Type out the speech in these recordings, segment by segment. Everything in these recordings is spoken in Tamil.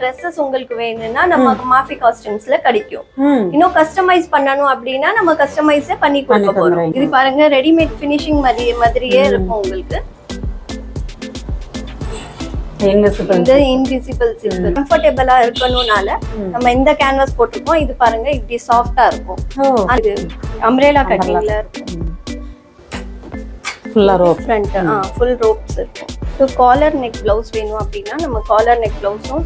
ட்ரெஸ்ஸஸ் உங்களுக்கு வேணும்னா நம்ம மாஃபி காஸ்டியூம்ஸ்ல கிடைக்கும். இன்னும் கஸ்டமைஸ் பண்ணணும் அப்படின்னா நம்ம கஸ்டமைஸே பண்ணி கொடுக்க போறோம். இது பாருங்க ரெடிமேட் ஃபினிஷிங் மாதிரி மாதிரியே இருக்கும் உங்களுக்கு. இந்த இன்விசிபிள் சில்க் கம்ஃபர்டபுளா இருக்கணும்னால நம்ம இந்த கேன்வாஸ் போட்டிருக்கோம். இது பாருங்க இப்படி சாஃப்டா இருக்கும். அது அம்ரேலா கட்டிங்ல இருக்கும். ஃபுல்லா ரோப் ஃப்ரண்ட் ஆ ஃபுல் ரோப்ஸ் இருக்கும். ஸோ காலர் நெக் ப்ளவுஸ் வேணும் அப்படின்னா நம்ம காலர் நெக் ப்ளவுஸும்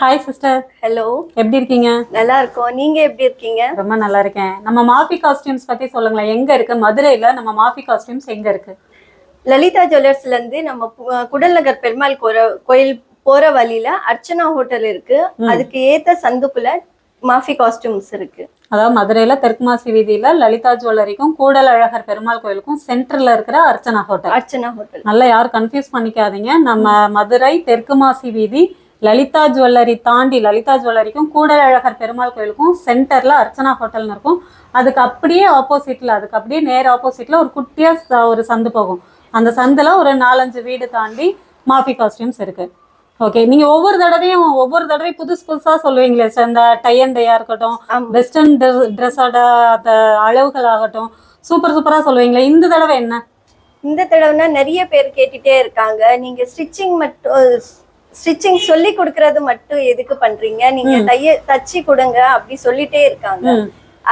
ஹாய் சிஸ்டர் ஹலோ எப்படி இருக்கீங்க? நல்லா இருக்கோம் நீங்க எப்படி இருக்கீங்க? ரொம்ப நல்லா இருக்கேன். நம்ம மாஃபி காஸ்டியூம்ஸ் பத்தி சொல்லுங்களேன். எங்க இருக்கு? மதுரையில நம்ம மாஃபி காஸ்டியூம்ஸ் எங்க இருக்கு? லலிதா ஜுவல்லர்ஸ்ல இருந்து நம்ம குடல் நகர் பெருமாள் கோயில் போற வழியில அர்ச்சனா ஹோட்டல் இருக்கு. அதுக்கு ஏத்த சந்துக்குள்ள மாஃபி காஸ்டியூம்ஸ் இருக்கு. அதாவது மதுரையில தெற்குமாசி வீதியில லலிதா ஜுவல்லரிக்கும் கூடல் அழகர் பெருமாள் கோயிலுக்கும் சென்டர்ல இருக்கிற அர்ச்சனா ஹோட்டல். அர்ச்சனா ஹோட்டல். நல்லா யாரும் கன்ஃபியூஸ் பண்ணிக்காதீங்க. நம்ம மதுரை தெற்குமாசி வீதி லலிதா ஜுவல்லரி தாண்டி லலிதா ஜுவல்லரிக்கும் கூடல் அழகர் பெருமாள் கோயிலுக்கும் சென்டர்ல அர்ச்சனா ஹோட்டல்னு இருக்கும். அதுக்கு அப்படியே ஆப்போசிட்ல அதுக்கு அப்படியே நேர் ஆப்போசிட்ல ஒரு குட்டியா ச- ஒரு சந்து போகும். அந்த சந்துல ஒரு நாலஞ்சு வீடு தாண்டி மாஃபி காஸ்டியூம்ஸ் இருக்கு. ஓகே நீங்க ஒவ்வொரு தடவையும் ஒவ்வொரு தடவையும் புதுசு புதுசா சொல்லுவீங்களே sir. இந்த டை அண்ட் டையா இருக்கட்டும். வெஸ்டர்ன் ட்ரெஸ்ஸோட அந்த அளவுகள் ஆகட்டும் சூப்பர் சூப்பரா சொல்லுவீங்களே. இந்த தடவை என்ன? இந்த தடவைனா நிறைய பேர் கேட்டுட்டே இருக்காங்க. நீங்க ஸ்டிச்சிங் மட்டும் ஸ்டிச்சிங் சொல்லி கொடுக்கறது மட்டும் எதுக்கு பண்றீங்க? நீங்க தைய தச்சு கொடுங்க அப்படி சொல்லிட்டே இருக்காங்க.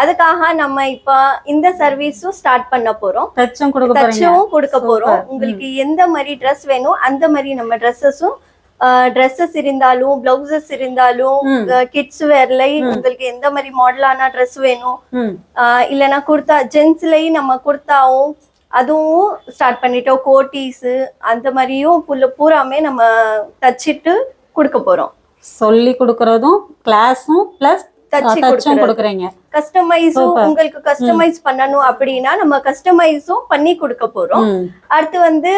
அதுக்காக நம்ம இப்ப இந்த சர்வீஸும் ஸ்டார்ட் பண்ண போறோம். தச்சும் கொடுக்க. போறோம். உங்களுக்கு எந்த மாதிரி ட்ரெஸ் வேணும் அந்த மாதிரி நம்ம ட்ரெஸ்ஸஸும் ட்ரெஸ்ஸஸ் இருந்தாலும் பிளவுசஸ் இருந்தாலும். கிட்ஸ் வேர்ல உங்களுக்கு எந்த மாதிரி மாடலான ட்ரெஸ் வேணும்? இல்லைன்னா குர்தா ஜென்ஸ்லயும் நம்ம குர்தாவும் அதுவும் ஸ்டார்ட் பண்ணிட்டோம் கோட்டீஸ் அந்த மாதிரியும் புல்ல பூராமே நம்ம தச்சிட்டு கொடுக்க போறோம் சொல்லி கொடுக்கறதும் கிளாஸும் பிளஸ் தச்சு தச்சும். கொடுக்குறீங்க கஸ்டமைஸும். உங்களுக்கு கஸ்டமைஸ் பண்ணணும் அப்படின்னா நம்ம கஸ்டமைஸும் பண்ணி கொடுக்க போறோம். அடுத்து வந்து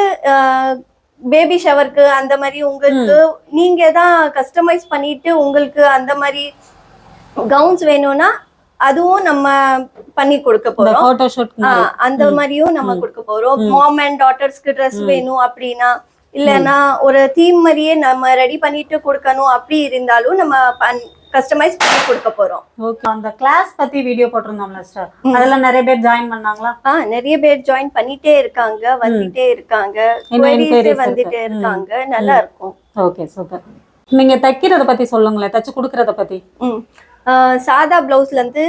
பேபி ஷவருக்கு அந்த மாதிரி உங்களுக்கு நீங்க தான் கஸ்டமைஸ் பண்ணிட்டு உங்களுக்கு அந்த மாதிரி கவுன்ஸ் வேணும்னா அதுவும் நம்ம பண்ணி கொடுக்க போறோம். அந்த மாதிரியும் நம்ம கொடுக்க போறோம். மாம் அண்ட் டாட்டர்ஸ்க்கு ட்ரெஸ் வேணும் அப்படின்னா இல்லைன்னா ஒரு தீம் மாதிரியே நம்ம ரெடி பண்ணிட்டு கொடுக்கணும். அப்படி இருந்தாலும் நம்ம கஸ்டமைஸ் பண்ணி கொடுக்க போறோம். ஓகே அந்த கிளாஸ் பத்தி வீடியோ போட்டிருந்தோம்ல சார் அதுல நிறைய பேர் ஜாயின் பண்ணாங்களா? ஆ நிறைய பேர் ஜாயின் பண்ணிட்டே இருக்காங்க வந்துட்டே இருக்காங்க. வந்துட்டே இருக்கு. இருக்காங்க. நல்லா இருக்கும். ஓகே சூப்பர் நீங்க தைக்கிறத பத்தி சொல்லுங்களேன் தச்சு கொடுக்கறத பத்தி. சாதா பிளவுஸ்ல இருந்து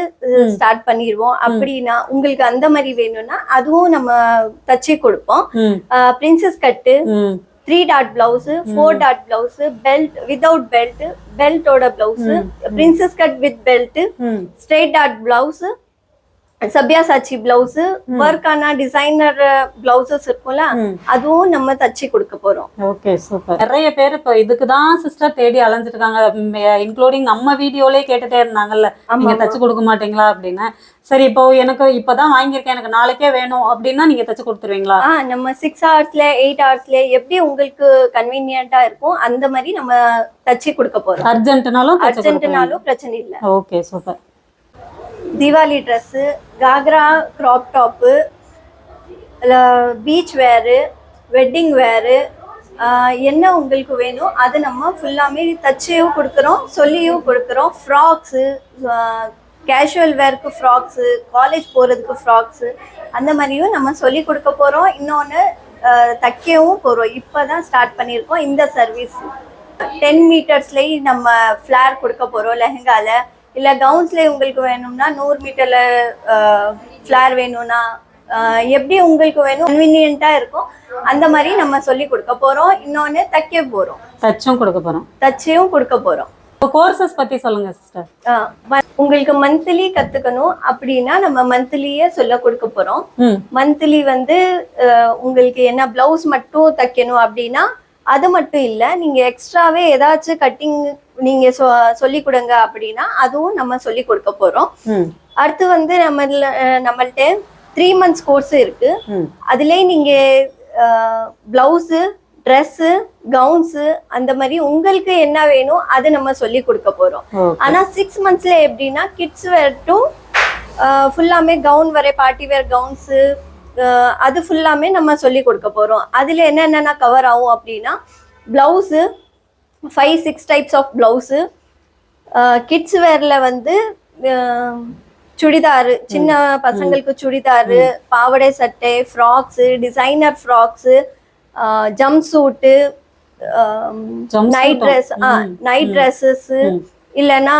ஸ்டார்ட் பண்ணிடுவோம் அப்படின்னா உங்களுக்கு அந்த மாதிரி வேணும்னா அதுவும் நம்ம தச்சு கொடுப்போம். Princess cut three dot blouse four dot blouse belt without belt பெல்ட்டோட blouse princess cut with belt straight dot blouse Sabyasachi blouse ஒர்க்கான designer blouses இருக்கும்ல. அதுவும் நம்ம தச்சு கொடுக்க போறோம். ஓகே சூப்பர் நிறைய பேர் இப்போ இதுக்கு தான் சிஸ்டர் தேடி அலைஞ்சிட்டு இருக்காங்க இன்க்ளூடிங் நம்ம வீடியோலயே கேட்டுட்டே இருந்தாங்கல்ல. நீங்க தச்சு கொடுக்க மாட்டீங்களா அப்படின்னு. சரி இப்போ எனக்கு இப்பதான் வாங்கியிருக்கேன். எனக்கு நாளைக்கே வேணும் அப்படின்னா நீங்க தச்சு கொடுத்துருவீங்களா? நம்ம சிக்ஸ் ஹவர்ஸ்ல எயிட் ஹவர்ஸ்ல எப்படி உங்களுக்கு கன்வீனியன்ட்டா இருக்கும் அந்த மாதிரி நம்ம தச்சு கொடுக்க போறோம். அர்ஜென்ட்னாலும் அர்ஜென்ட்னாலும் பிரச்சனை இல்லை. Okay super Deepavali dress ghagra crop top beach wear wedding wear என்ன உங்களுக்கு வேணும் அது நம்ம ஃபுல்லாமே தச்சியும் கொடுக்குறோம் சொல்லியும் கொடுக்குறோம். ஃப்ராக்ஸு கேஷுவல் வேர்க்கு ஃப்ராக்ஸு காலேஜ் போகிறதுக்கு ஃப்ராக்ஸு அந்த மாதிரியும் நம்ம சொல்லி கொடுக்க போகிறோம் இன்னொன்று தைக்கவும் போகிறோம் இப்போ தான் ஸ்டார்ட் பண்ணியிருக்கோம் இந்த சர்வீஸ் டென் மீட்டர்ஸ்லேயும் நம்ம ஃப்ளேர் கொடுக்க போகிறோம் லெஹங்காவில் இல்லை கவுன்ஸ்லேயே உங்களுக்கு வேணும்னா நூறு மீட்டரில் ஃப்ளேர் வேணும்னா எப்படி உங்களுக்கு வேணும் கன்வீனியண்ட்டாக இருக்கும். அந்த மாதிரி நம்ம சொல்லி கொடுக்க போகிறோம் இன்னொன்று தைக்க போகிறோம் தச்சும் கொடுக்க போறோம். தச்சையும் கொடுக்க போகிறோம் கோர்சஸ் பத்தி சொல்லுங்க சிஸ்டர் உங்களுக்கு மந்த்லி கத்துக்கணும் அப்படின்னா நம்ம மந்த்லியே சொல்ல கொடுக்க போறோம். மந்த்லி வந்து உங்களுக்கு என்ன பிளவுஸ் மட்டும் தைக்கணும் அப்படின்னா அது மட்டும் இல்ல நீங்க எக்ஸ்ட்ராவே ஏதாச்சும் கட்டிங் நீங்க சொ- சொல்லி கொடுங்க அப்படின்னா அதுவும் நம்ம சொல்லி கொடுக்க போறோம். ம். அடுத்து வந்து நம்ம நம்மள்ட்ட த்ரீ மந்த்ஸ் கோர்ஸ் இருக்கு. அதுலேயே நீங்க பிளவுஸு ட்ரெஸ்ஸு கவுன்ஸு அந்த மாதிரி உங்களுக்கு என்ன வேணும் அது நம்ம சொல்லி கொடுக்க போறோம். ஓகே. ஆனா சிக்ஸ் மந்த்ஸ்ல எப்படின்னா கிட்ஸ் வேர் டு ஃபுல்லாமே கவுன் வரை பார்ட்டி வேர் கவுன்ஸு அது ஃபுல்லாமே நம்ம சொல்லி கொடுக்க போறோம். அதுல என்னென்ன கவர் ஆகும் அப்படின்னா blouse five six types of blouse kids வேர்ல வந்து சுடிதாரு சின்ன பசங்களுக்கு சுடிதாரு பாவாடை சட்டை frocks designer frocks jumpsuit night ஆ? ட்ரெஸ் ம், நைட் ட்ரெஸ்ஸஸ் இல்லைன்னா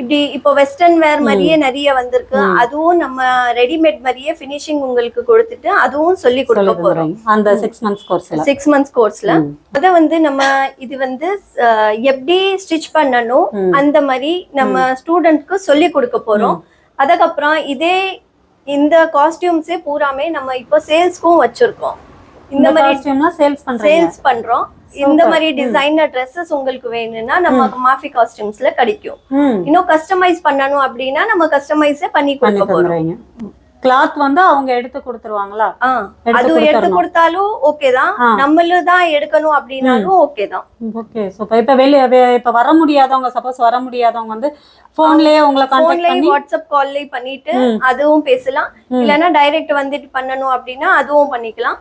இப்படி இப்போ வெஸ்டர்ன் வேர் மாதிரியே நிறைய வந்திருக்கு. அதுவும் நம்ம ரெடிமேட் மாதிரியே ஃபினிஷிங் உங்களுக்கு கொடுத்துட்டு அதுவும் சொல்லி கொடுக்க போறோம். அந்த சிக்ஸ் மந்த்ஸ் கோர்ஸ்ல சிக்ஸ் மந்த்ஸ் கோர்ஸ்ல அத வந்து நம்ம இது வந்து எப்படி ஸ்டிச் பண்ணணும் அந்த மாதிரி நம்ம ஸ்டூடெண்ட்க்கு சொல்லி கொடுக்க போறோம். அதுக்கப்புறம் இதே இந்த காஸ்டியூம்ஸே பூராமே நம்ம இப்போ சேல்ஸ்க்கும் வச்சிருக்கோம். இந்த மாதிரி சேல்ஸ் பண்றோம். இந்த மாதிரி டிசைனர் ட்ரெஸ்ஸஸ் உங்களுக்கு வேணும்னா நம்ம மாஃபி காஸ்டியூம்ஸ்ல கிடைக்கும். இன்னும் கஸ்டமைஸ் பண்ணணும் அப்படின்னா நம்ம கஸ்டமைஸே பண்ணி கொடுக்க போறோம். கிளாத் வந்து அவங்க எடுத்து கொடுத்துருவாங்களா? அது எடுத்து. கொடுத்தாலும் ஓகே தான். நம்மளும் தான் எடுக்கணும் அப்படின்னாலும் ஓகே தான். ஓகே சூப்பர் இப்ப வெளிய இப்ப வர முடியாதவங்க சப்போஸ் வர முடியாதவங்க வந்து போன்லயே உங்களை கான்டாக்ட் பண்ணி வாட்ஸ்அப் கால்ல பண்ணிட்டு அதுவும் பேசலாம். இல்லைன்னா டைரக்ட் வந்துட்டு பண்ணணும் அப்படின்னா அதுவும் பண்ணிக்கலாம்.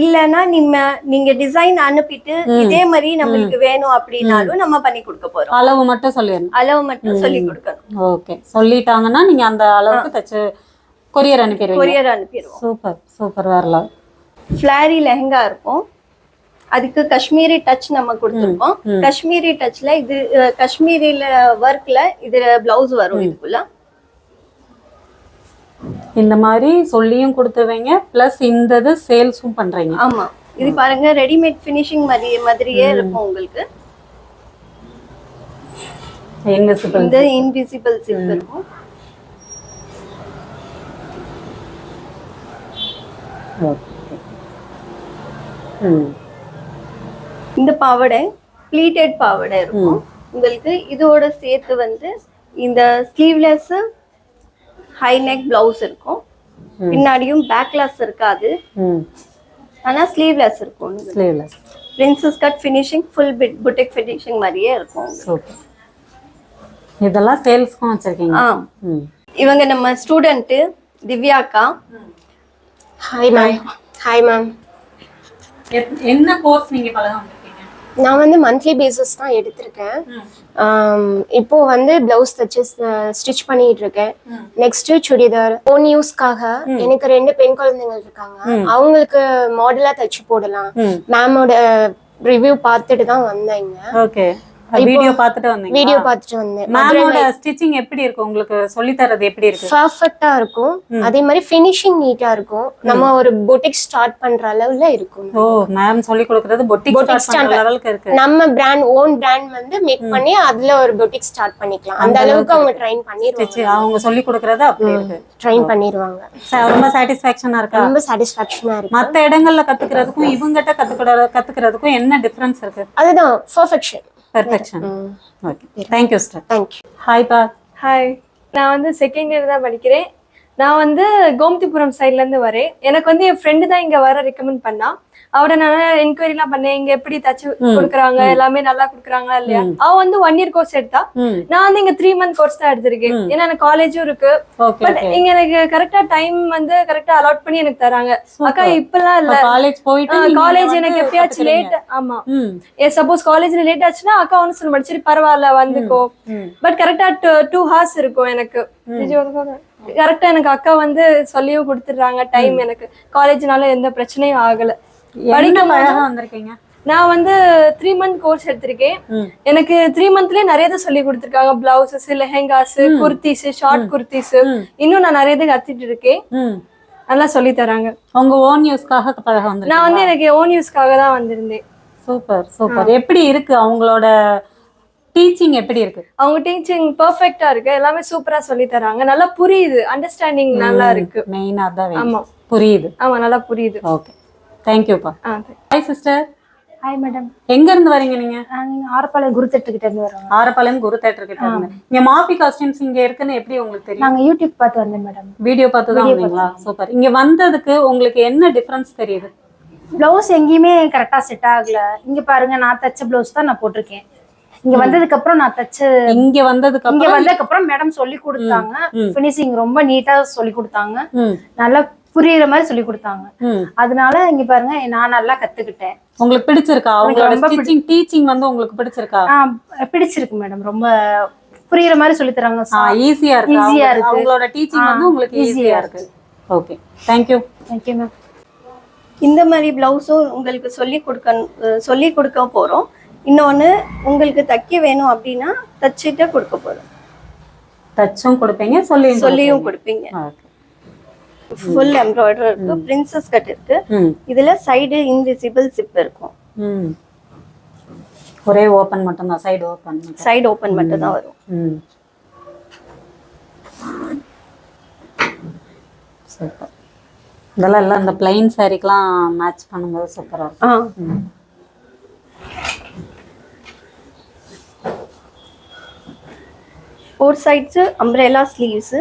இல்லைன்னா நீங்க நீங்க டிசைன் அனுப்பிட்டு இதே மாதிரி நம்மளுக்கு வேணும் அப்படின்னாலும் நம்ம பண்ணி கொடுக்க போறோம். அளவு மட்டும் சொல்லிடணும். அளவு மட்டும் சொல்லி கொடுக்கணும். ஓகே. சொல்லிட்டாங்கன்னா நீங்க அந்த அளவுக்கு தச்சு கொரியர் அனுப்பிடுவீங்க. கொரியர் அனுப்பிடுவோம். சூப்பர் சூப்பர் வேறல ஃபிளாரி லெஹங்கா இருக்கும். அதுக்கு காஷ்மீரி டச் நம்ம கொடுத்துருக்கோம். காஷ்மீரி டச்ல இது காஷ்மீரில ஒர்க்ல இது பிளவுஸ் வரும் இதுக்குள்ள. இந்த மாதிரி சொல்லியும் கொடுத்துருவீங்க ப்ளஸ் இந்த இது சேல்ஸும் பண்றீங்க. ஆமா. இது பாருங்க ரெடிமேட் ஃபினிஷிங் மாதிரி மாதிரியே இருக்கும் உங்களுக்கு. இன்விசிபிள் இந்த இன்விசிபிள் சில்க் இருக்கும். இந்த பாவாடை ப்ளீட்டட் பாவாடை இருக்கும். உங்களுக்கு இதோட சேர்த்து வந்து இந்த ஸ்லீவ்லெஸ் ஹை நெக் பிளவுஸ் இருக்கும். பின்னாடியும் பேக்லெஸ் இருக்காது. ம். ஆனா ஸ்லீவ்லெஸ் இருக்கும். Sleeveless princess cut finishing full fit boutique finishing மாதிரியே இருக்கும். இதெல்லாம் சேல்ஸ்க்கும் வச்சிருக்கீங்க. ஆ இவங்க நம்ம ஸ்டூடெண்ட்டு திவ்யாக்கா. ஹாய் மேம் ஹாய் மேம் என்ன கோர்ஸ் நீங்க பழக வந்திருக்கீங்க? நான் வந்து மந்த்லி பேசிஸ் தான் எடுத்திருக்கேன். இப்போ வந்து பிளவுஸ் தச்சு ஸ்டிச் பண்ணிட்டு இருக்கேன் நெக்ஸ்ட் சுடிதார் ஓன் யூஸ்க்காக எனக்கு ரெண்டு பெண் குழந்தைகள் இருக்காங்க. அவங்களுக்கு மாடலா தச்சு போடலாம். மேமோட ரிவ்யூ பார்த்துட்டு தான் வந்தேங்க. ஓகே. வீடியோ பார்த்துட்டு வந்தீங்க வீடியோ பார்த்துட்டு வந்தேன். மேமோட ஸ்டிச்சிங் எப்படி இருக்கு? உங்களுக்கு சொல்லி தரது எப்படி இருக்கு? பர்ஃபெக்டா இருக்கும். அதே மாதிரி ஃபினிஷிங் நீட்டா இருக்கும். நம்ம ஒரு பொட்டிக் ஸ்டார்ட் பண்ற அளவுல இருக்கும். ஓ மேம் சொல்லி கொடுக்கறது பொட்டிக் ஸ்டார்ட் பண்ற லெவலுக்கு இருக்கு. நம்ம பிராண்ட் ஓன் பிராண்ட் வந்து மேக் பண்ணி அதுல ஒரு பொட்டிக் ஸ்டார்ட் பண்ணிக்கலாம். அந்த அளவுக்கு அவங்க ட்ரைன் பண்ணிடுவாங்க Stitch அவங்க சொல்லி கொடுக்கறது அப்படி இருக்கு. ட்ரைன் பண்ணிடுவாங்க ச- ரொம்ப சாட்டிஸ்ஃபேக்ஷனா இருக்கா? ரொம்ப சாட்டிஸ்ஃபேக்ஷனா இருக்கு. மத்த இடங்கள்ல கத்துக்கிறதுக்கும் இவங்கிட்ட கத்துக்கிற கத்துக்கிறதுக்கும் என்ன டிஃபரன்ஸ் இருக்கு? அதுதான் perfection perfection okay thank you star thank you hi பா ஹாய் நான் வந்து செகண்ட் இயர் தான் படிக்கிறேன். நான் வந்து கோமதிபுரம் சைட்லேருந்து வரேன். எனக்கு வந்து என் ஃப்ரெண்டு தான் இங்கே வர ரெக்கமெண்ட் பண்ணா. அவரை நான் என்கொயரிலாம் பண்ணேன். இங்க எப்படி தச்சு கொடுக்குறாங்க எல்லாமே நல்லா கொடுக்குறாங்களா இல்லையா? அவ வந்து ஒன் இயர் கோர்ஸ் எடுத்தா. நான் வந்து இங்க த்ரீ மந்த் கோர்ஸ் தான் எடுத்திருக்கேன். ஏன்னா எனக்கு காலேஜும் இருக்கு. பட் இங்க எனக்கு கரெக்டா டைம் வந்து கரெக்டா அலாட் பண்ணி எனக்கு தராங்க. அக்கா இப்பெல்லாம் இல்ல. காலேஜ் போயிட்டு காலேஜ் எனக்கு எப்பயாச்சும். லேட் ஆமா. சப்போஸ் காலேஜ்ல லேட் ஆச்சுன்னா அக்கா ஒன்று சொல்ல சரி பரவாயில்ல வந்துக்கோ. பட் கரெக்டா டூ ஹார்ஸ் இருக்கும் எனக்கு. கரெக்டா எனக்கு அக்கா வந்து சொல்லியும் கொடுத்துடுறாங்க டைம் எனக்கு. காலேஜ்னால எந்த பிரச்சனையும் ஆகல. பழக வந்திருக்கீங்க? நான் வந்து த்ரீ மந்த் கோர்ஸ் எடுத்திருக்கேன். எனக்கு த்ரீ மந்த்லயே நிறைய இது சொல்லி கொடுத்துருக்காங்க. பிளவுசஸ் லெஹெங்காஸ் குர்த்திஸ் ஷார்ட் குர்த்திஸ் இன்னும் நான் நிறைய இது கத்துட்டு இருக்கேன். நல்லா சொல்லி தராங்க. உங்க ஓன் யூஸ்க்காக பழக நான் வந்து எனக்கு ஓன் யூஸ்க்காக தான் வந்திருந்தேன். சூப்பர் சூப்பர் எப்படி இருக்கு அவங்களோட டீச்சிங் எப்படி இருக்கு? அவங்க டீச்சிங் பெர்ஃபெக்ட்டா இருக்கு. எல்லாமே சூப்பரா சொல்லி தராங்க. நல்லா புரியுது. அண்டர்ஸ்டாண்டிங் நல்லா இருக்கு. மெயினா வேணும். ஆமா. புரியுது. ஆமா நல்லா புரியுது. ஓகே தேங்க்யூப்பா ஆ ஹாய் சிஸ்டர் ஹாய் மேடம் எங்க இருந்து வரீங்க நீங்க? ஆரப்பாளையம் குருத்தட்டுக்கிட்ட இருந்து வரோம். ஆரப்பாளையம் குரு தேட்டர் கிட்ட இருந்து. இங்க மாஃபி காஸ்டியூம்ஸ் இங்க இருக்குன்னு எப்படி உங்களுக்கு தெரியும்? நாங்கள் யூடியூப் பார்த்து வந்தேன் மேடம் வீடியோ பார்த்து தான் வந்தீங்களா? சூப்பர் இங்க வந்ததுக்கு உங்களுக்கு என்ன டிஃபரன்ஸ் தெரியுது? ப்ளவுஸ் எங்கேயுமே கரெக்டாக செட் ஆகல. இங்கே பாருங்க நான் தச்ச ப்ளவுஸ் தான் நான் போட்டிருக்கேன். இங்கே வந்ததுக்கு அப்புறம் நான் தச்ச இங்க வந்ததுக்கு இங்க அப்புறம் வந்ததுக்கு அப்புறம் மேடம் சொல்லி கொடுத்தாங்க. ம். ஃபினிஷிங் ரொம்ப நீட்டா சொல்லி கொடுத்தாங்க. நல்லா புரியுற மாதிரி சொல்லி கொடுத்தாங்க. அதனால இங்க பாருங்க நான் நல்லா கத்துக்கிட்டேன். உங்களுக்கு பிடிச்சிருக்கா? அவங்களோட ஸ்டிச்சிங் டீச்சிங் வந்து உங்களுக்கு பிடிச்சிருக்கா? பிடிச்சிருக்கு மேடம் ரொம்ப புரியுற மாதிரி சொல்லி தராங்க. ஈஸியா இருக்கு? அவங்க- இருக்கு. அவங்களோட டீச்சிங் வந்து உங்களுக்கு ஈஸியா இருக்கு. ஓகே தேங்க்யூ தேங்க்யூ மேம் இந்த மாதிரி ப்ளவுஸும் உங்களுக்கு சொல்லி கொடுக்க சொல்லி கொடுக்க போகிறோம் இன்னொன்று உங்களுக்கு தைக்க வேணும் அப்படின்னா தச்சுட்டு கொடுக்க போகிறோம் தச்சும் கொடுப்பீங்க சொல்லியும் சொல்லியும் கொடுப்பீங்க. ஃபுல் எம்ப்ராய்டர் இருக்கு பிரின்சஸ் கட் இருக்கு. இதுல சைடு இன்விசிபிள் சிப் இருக்கும். ம். ஒரே ஓப்பன் மட்டும் தான் சைடு ஓப்பன் சைடு ஓப்பன் மட்டும் தான் வரும். சூப்பர். இதெல்லாம் எல்லாம் இந்த பிளைன் சாரிக்கெலாம் மேட்ச் பண்ணும்போது சூப்பராக இருக்கும் ஆ ம் four sides umbrella sleeves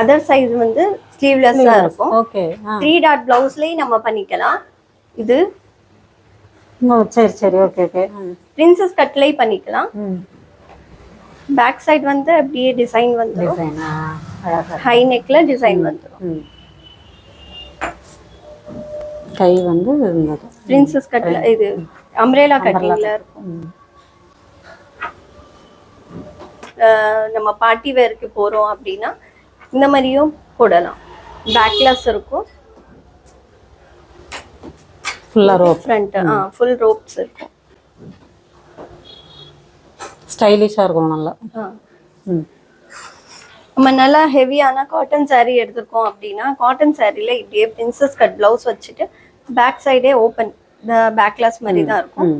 other side வந்து ஸ்லீவ்லெஸ்ஸா இருக்கும். ஓகே த்ரீ டாட் பிளவுஸ்லயும் நம்ம பண்ணிக்கலாம். இது சரி சரி. ஓகே ஓகே பிரின்சஸ் கட்லேயும் பண்ணிக்கலாம். பேக் சைடு வந்து அப்படியே டிசைன் வந்துடும் ஹை நெக்ல டிசைன் வந்துடும் கை வந்து பிரின்சஸ் கட்ல இது அம்ப்ரெலா கட்டிங்ல இருக்கும். நம்ம பார்ட்டி வேருக்கு போறோம் அப்படின்னா இந்த மாதிரியும் போடலாம். பேக்லெஸ் இருக்கும். ஃபுல்லாக ரோப் ஃப்ரண்ட் ஆ ஃபுல் ரோப்ஸ் இருக்கும். ஸ்டைலிஷாக இருக்கும் நல்லா. நம்ம நல்லா ஹெவியான காட்டன் saree எடுத்திருக்கோம் அப்படின்னா காட்டன் சாரியில் இப்படியே பிரின்சஸ் கட் ப்ளவுஸ் வச்சுட்டு பேக் சைடே ஓப்பன் பேக்லாஸ் மாதிரி தான் இருக்கும்.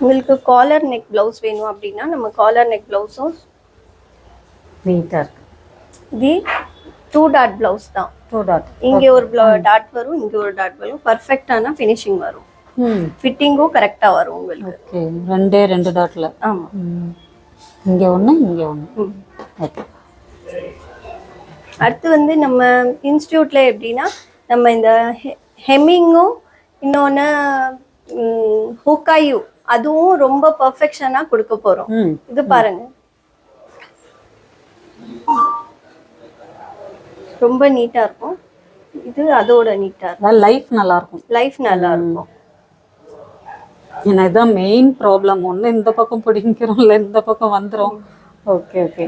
உங்களுக்கு காலர் நெக் ப்ளவுஸ் வேணும் அப்படின்னா நம்ம காலர் நெக் ப்ளவுஸும் நீட்டாக இருக்கு. இது டூ டாட் ப்ளவுஸ் தான். டூ டாட் இங்கே ஒரு டாட் வரும் இங்கே ஒரு டாட் வரும். பர்ஃபெக்டான ஃபினிஷிங் வரும். ஃபிட்டிங்கும் கரெக்டாக வரும் உங்களுக்கு. ரெண்டே ரெண்டு டாட்டில் ஆமாம் ம் இங்கே ஒன்று இங்கே ஒன்று அடுத்து வந்து நம்ம இன்ஸ்டியூட்ல எப்படின்னா நம்ம இந்த ஹெம்மிங்கும் இன்னொன்று ஹூக்காயு அதுவும் ரொம்ப பர்ஃபெக்ஷனாக கொடுக்க போகிறோம் ம். இது பாருங்க. ரொம்ப நீட்டாக இருக்கும். இது அதோட நீட்டாக இருக்கும். லைஃப் நல்லாயிருக்கும். லைஃப் நல்லா இருக்கும் ஏன்னா இதுதான் மெயின் ப்ராப்ளம் ஒன்று இந்த பக்கம் பிடிக்கிறோம் இல்லை இந்த பக்கம் வந்துடும் ஓகே ஓகே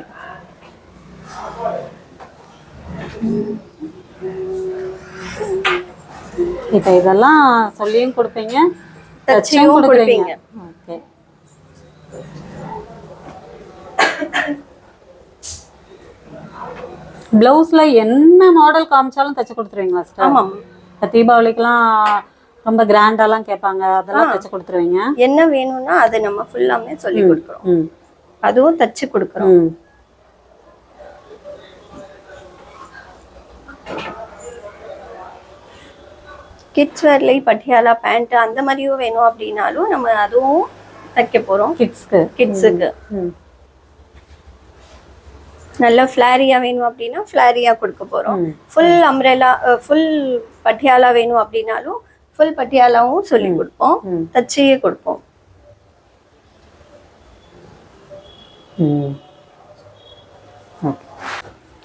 இப்போ இதெல்லாம் சொல்லியும் கொடுப்பீங்க. தச்சியும் கொடுப்பீங்க. ப்ளவுஸில் என்ன மாடல் காமிச்சாலும் தச்சு கொடுத்துருவீங்களா சிஸ்டர் ஆமாம் தீபாவளிக்கெலாம் ரொம்ப கிராண்டாலாம் கேட்பாங்க அதெல்லாம் தச்சு கொடுத்துருவீங்க? என்ன வேணும்னா அதை நம்ம ஃபுல்லாமே சொல்லி கொடுக்குறோம். அதுவும் தச்சு கொடுக்குறோம். கிட்ஸ் வேர்லேயும் பட்டியாலா பேண்ட் அந்த மாதிரியும் வேணும் அப்படின்னாலும் நம்ம அதுவும் தைக்க போகிறோம் கிட்ஸ்க்கு கிட்ஸுக்கு நல்ல ஃப்ளாரியா வேணும் அப்படின்னா ஃப்ளாரியா கொடுக்க போறோம். ம். ஃபுல் அம்ரெலா ஃபுல் பட்டியாலா வேணும் அப்படின்னாலும் ஃபுல் பட்டியாலாவும் சொல்லி கொடுப்போம். தச்சியே கொடுப்போம்.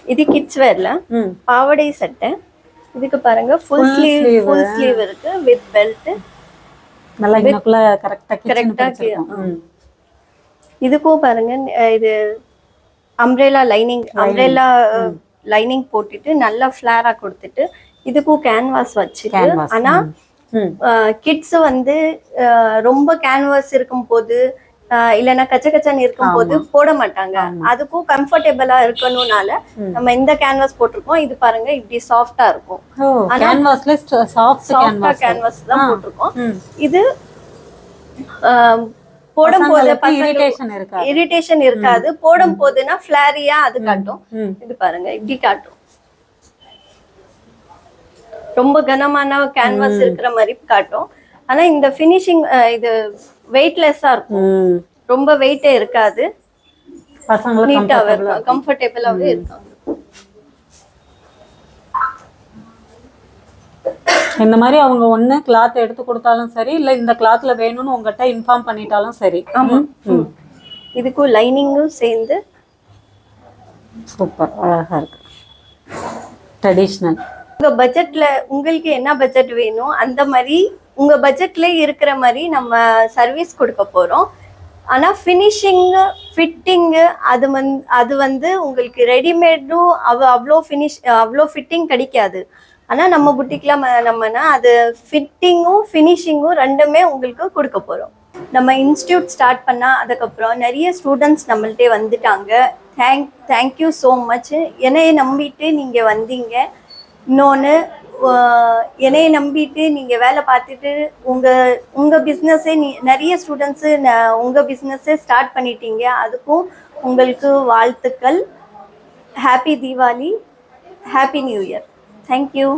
இது கிட்ஸ் வேர்ல பாவாடை சட்டை இதுக்கு பாருங்க ஃபுல் ஸ்லீவ். ஃபுல் ஸ்லீவ் இருக்கு வித் பெல்ட் நல்லா ஆ கிச்சன் ம் இதுக்கும் பாருங்க இது அம்ப்ரெலா லைனிங் அம்ப்ரெலா லைனிங் போட்டுட்டு நல்லா ஃபிளாரா கொடுத்துட்டு இதுக்கும் கேன்வாஸ் வச்சுட்டு ஆனா கிட்ஸ் வந்து ரொம்ப கேன்வாஸ் இருக்கும் போது இல்லைன்னா கச்ச கச்சன்னு இருக்கும் போது போட மாட்டாங்க அதுக்கும் கம்ஃபர்டபுளா இருக்கணும்னால நம்ம இந்த கேன்வாஸ் போட்டிருக்கோம். இது பாருங்க இப்படி சாஃப்டா இருக்கும். கேன்வாஸ்ல சாஃப்ட் கேன்வாஸ் தான் போட்டிருக்கோம். இது irritation இருக்காது. இரிட்டேஷன் இருக்காது. போடும் போதுன்னா ஃபிளாரியா அது காட்டும். இது பாருங்க இப்படி காட்டும். ரொம்ப கனமான கேன்வாஸ் இருக்கிற மாதிரி காட்டும். ஆனா இந்த ஃபினிஷிங் இது வெயிட்லெஸ்ஸா இருக்கும். ரொம்ப வெயிட்டே இருக்காது. ஆ இருக்கும். கம்ஃபர்டபுளாவே இருக்கும் இந்த மாதிரி அவங்க ஒண்ணு கிளாத் எடுத்து கொடுத்தாலும் சரி இல்ல இந்த கிளாத்ல வேணும்னு உங்ககிட்ட இன்ஃபார்ம் பண்ணிட்டாலும் சரி. இதுக்கும் லைனிங்கும் சேர்ந்து சூப்பர். அழகா இருக்கு. ட்ரெடிஷ்னல் உங்க பட்ஜெட்ல உங்களுக்கு என்ன பட்ஜெட் வேணும்? அந்த மாதிரி உங்க பட்ஜெட்ல இருக்கிற மாதிரி நம்ம சர்வீஸ் கொடுக்க போறோம். ஆனா ஃபினிஷிங்கு ஃபிட்டிங்கு அது வந்து அது வந்து உங்களுக்கு ரெடிமேடும் அவ அவ்வளோ ஃபினிஷ் அவ்வளோ ஃபிட்டிங் கிடைக்காது. ஆனால் நம்ம புட்டிக்கில் நம்மனா அது ஃபிட்டிங்கும் ஃபினிஷிங்கும் ரெண்டுமே உங்களுக்கு கொடுக்க போகிறோம் நம்ம இன்ஸ்டியூட் ஸ்டார்ட் பண்ணால் அதுக்கப்புறம் நிறைய ஸ்டூடெண்ட்ஸ் நம்மள்ட்டே வந்துட்டாங்க. தேங்க் தேங்க்யூ ஸோ மச் என்னைய நம்பிட்டு நீங்கள் வந்தீங்க. இன்னொன்று என்னையை நம்பிட்டு நீங்கள் வேலை பார்த்துட்டு உங்கள் உங்கள் பிஸ்னஸே நீ நிறைய ஸ்டூடெண்ட்ஸு உங்கள் பிஸ்னஸே ஸ்டார்ட் பண்ணிட்டீங்க. அதுக்கும் உங்களுக்கு வாழ்த்துக்கள். Happy Deepavali happy new year thank you